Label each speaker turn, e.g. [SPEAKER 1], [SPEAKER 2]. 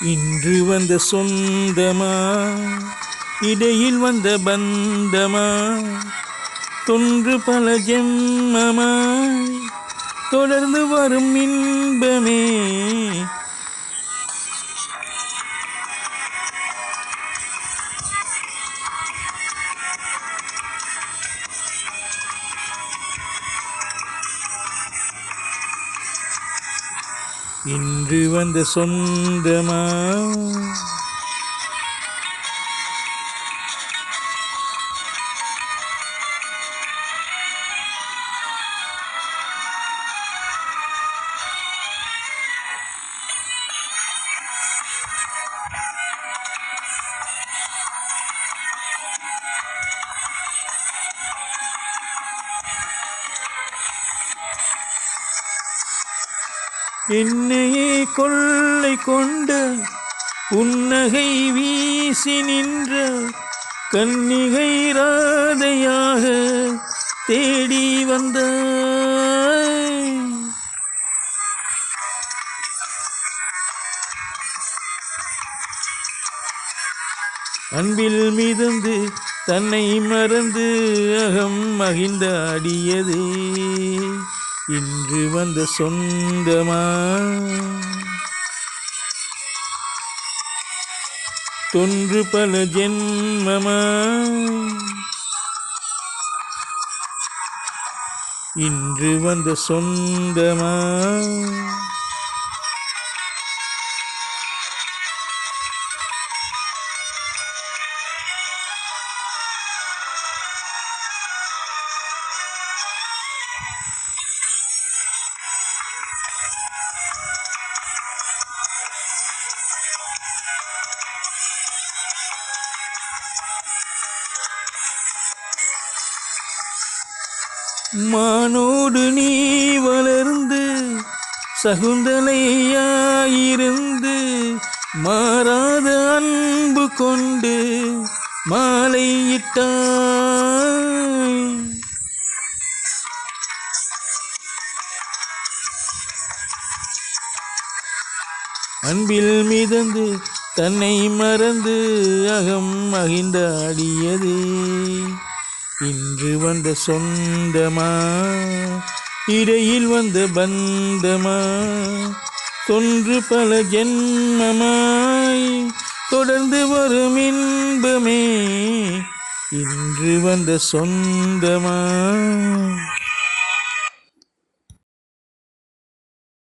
[SPEAKER 1] இன்று வந்த சொந்தமா? இடையில் வந்த பந்தமா? தொன்று பல ஜென்மமாய் தொடர்ந்து வரும் இன்பமே? இன்று வந்த சொந்தமா? என்னையே கொள்ளை கொண்ட புன்னகை வீசி நின்ற கன்னிகை ராதையாக தேடி வந்த. அன்பில் மிதந்து தன்னை மறந்து அகம் மகிழ்ந்தாடியதே இன்று வந்த சொந்தமா? தொன்று பல ஜென்மமா? இன்று வந்த சொந்தமா? மானோடு நீ வளர்ந்து சகுந்தலையாயிருந்து மாறாத அன்பு கொண்டு மாலையிட்டாய். அன்பில் மிதந்து தன்னை மறந்து அகம் மகிழ்ந்தாடியதே இன்று வந்த சொந்தமா? இடையில் வந்த பந்தமா? தொன்று பல ஜென்மமாய் தொடர்ந்து வரும் இன்பமே. இன்று வந்த சொந்தமா?